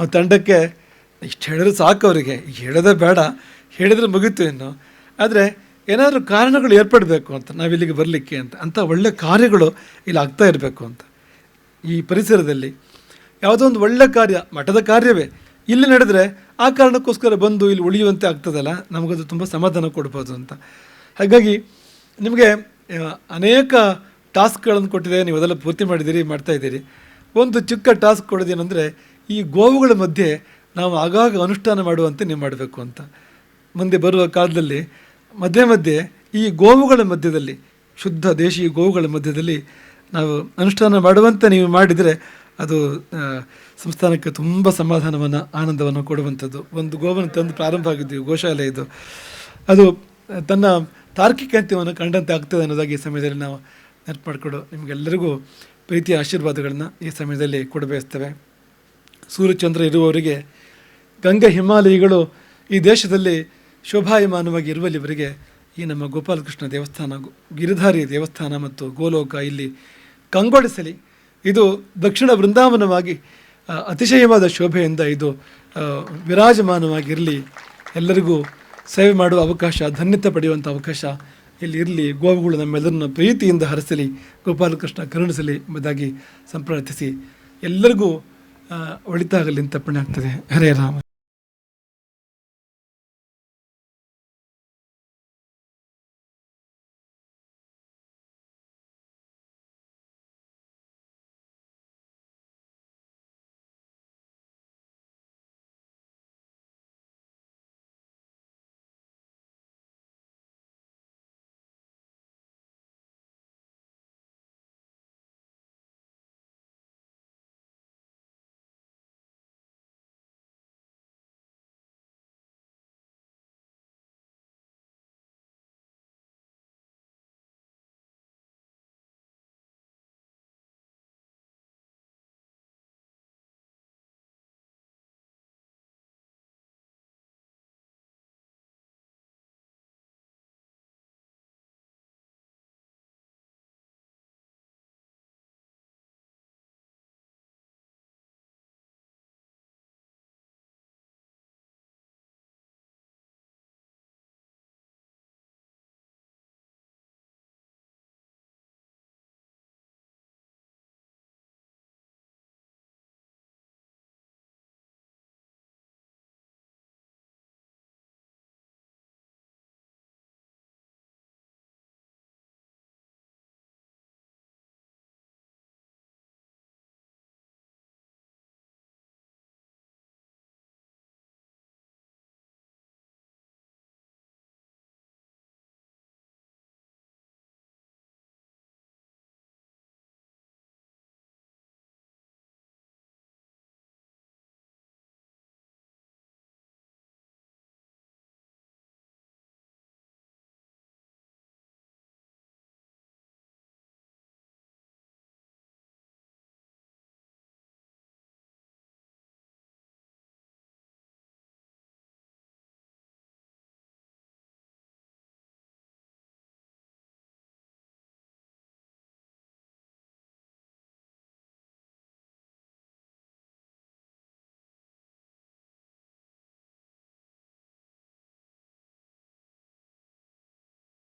ತಂಡಕ್ಕೆ ಇಷ್ಟು ಹೇಳಿದ್ರೆ ಸಾಕು ಅವರಿಗೆ. ಹೇಳೋದೇ ಬೇಡ. ಹೇಳಿದ್ರೆ ಮುಗೀತು ಇನ್ನು. ಆದರೆ ಏನಾದರೂ ಕಾರಣಗಳು ಏರ್ಪಡಬೇಕು ಅಂತ ನಾವಿಲ್ಲಿಗೆ ಬರಲಿಕ್ಕೆ ಅಂತ ಅಂಥ ಒಳ್ಳೆ ಕಾರ್ಯಗಳು ಇಲ್ಲಿ ಆಗ್ತಾ ಇರಬೇಕು ಅಂತ. ಈ ಪರಿಸರದಲ್ಲಿ ಯಾವುದೋ ಒಂದು ಒಳ್ಳೆ ಕಾರ್ಯ, ಮಠದ ಕಾರ್ಯವೇ. ಇಲ್ಲಿ ನಡೆದರೆ ಆ ಕಾರಣಕ್ಕೋಸ್ಕರ ಬಂದು ಇಲ್ಲಿ ಉಳಿಯುವಂತೆ ಆಗ್ತದಲ್ಲ? ನಮಗದು ತುಂಬ ಸಮಾಧಾನ ಕೊಡ್ಬೋದು ಅಂತ. ಹಾಗಾಗಿ ನಿಮಗೆ ಅನೇಕ ಟಾಸ್ಕ್ಗಳನ್ನು ಕೊಟ್ಟಿದೆ. ನೀವು ಅದೆಲ್ಲ ಪೂರ್ತಿ ಮಾಡಿದ್ದೀರಿ ಮಾಡ್ತಾಯಿದ್ದೀರಿ ಒಂದು ಚಿಕ್ಕ ಟಾಸ್ಕ್ ಕೊಡೋದೇನೆಂದರೆ ಈ ಗೋವುಗಳ ಮಧ್ಯೆ ನಾವು ಆಗಾಗ ಅನುಷ್ಠಾನ ಮಾಡುವಂತೆ ನೀವು ಮಾಡಬೇಕು ಅಂತ. ಮುಂದೆ ಬರುವ ಕಾಲದಲ್ಲಿ ಮಧ್ಯೆ ಮಧ್ಯೆ ಈ ಗೋವುಗಳ ಮಧ್ಯದಲ್ಲಿ, ಶುದ್ಧ ದೇಶಿ ಗೋವುಗಳ ಮಧ್ಯದಲ್ಲಿ ನಾವು ಅನುಷ್ಠಾನ ಮಾಡುವಂತೆ ನೀವು ಮಾಡಿದರೆ ಅದು ಸಂಸ್ಥಾನಕ್ಕೆ ತುಂಬ ಸಮಾಧಾನವನ್ನು, ಆನಂದವನ್ನು ಕೊಡುವಂಥದ್ದು. ಒಂದು ಗೋವನ್ನು ತಂದು ಪ್ರಾರಂಭ ಆಗಿದ್ದೀವಿ ಗೋಶಾಲೆ ಇದು. ಅದು ತನ್ನ ತಾರ್ಕಿಕ ಅಂತ್ಯವನ್ನು ಕಂಡಂತೆ ಆಗ್ತದೆ ಅನ್ನೋದಾಗಿ ಈ ಸಮಯದಲ್ಲಿ ನಾವು ನೆನಪು ಮಾಡಿಕೊಡು ನಿಮಗೆಲ್ಲರಿಗೂ ಪ್ರೀತಿಯ ಆಶೀರ್ವಾದಗಳನ್ನು ಈ ಸಮಯದಲ್ಲಿ ಕೊಡಬಯಸ್ತೇವೆ. ಸೂರ್ಯಚಂದ್ರ ಇರುವವರಿಗೆ, ಗಂಗಾ ಹಿಮಾಲಯಗಳು ಈ ದೇಶದಲ್ಲಿ ಶೋಭಾಯಮಾನವಾಗಿ ಇರುವಲ್ಲಿವರಿಗೆ ಈ ನಮ್ಮ ಗೋಪಾಲಕೃಷ್ಣ ದೇವಸ್ಥಾನ, ಗಿರಿಧಾರಿ ದೇವಸ್ಥಾನ ಮತ್ತು ಗೋಲೋಕ ಇಲ್ಲಿ ಕಂಗೊಳಿಸಲಿ. ಇದು ದಕ್ಷಿಣ ವೃಂದಾವನವಾಗಿ ಅತಿಶಯವಾದ ಶೋಭೆಯಿಂದ ಇದು ವಿರಾಜಮಾನವಾಗಿರಲಿ. ಎಲ್ಲರಿಗೂ ಸೇವೆ ಮಾಡುವ ಅವಕಾಶ, ಧನ್ಯತೆ ಪಡೆಯುವಂಥ ಅವಕಾಶ ಇಲ್ಲಿ ಇರಲಿ. ಗೋವುಗಳು ನಮ್ಮೆಲ್ಲರನ್ನ ಪ್ರೀತಿಯಿಂದ ಹರಿಸಲಿ. ಗೋಪಾಲಕೃಷ್ಣ ಕರುಣಿಸಲಿ ಎಂಬುದಾಗಿ ಸಂಪ್ರಾರ್ಥಿಸಿ. ಎಲ್ಲರಿಗೂ ಒಳಿತಾಗಲಿ ಅಂತ ಪುಣ್ಯ ಆಗ್ತದೆ. ಹರೇ ರಾಮ.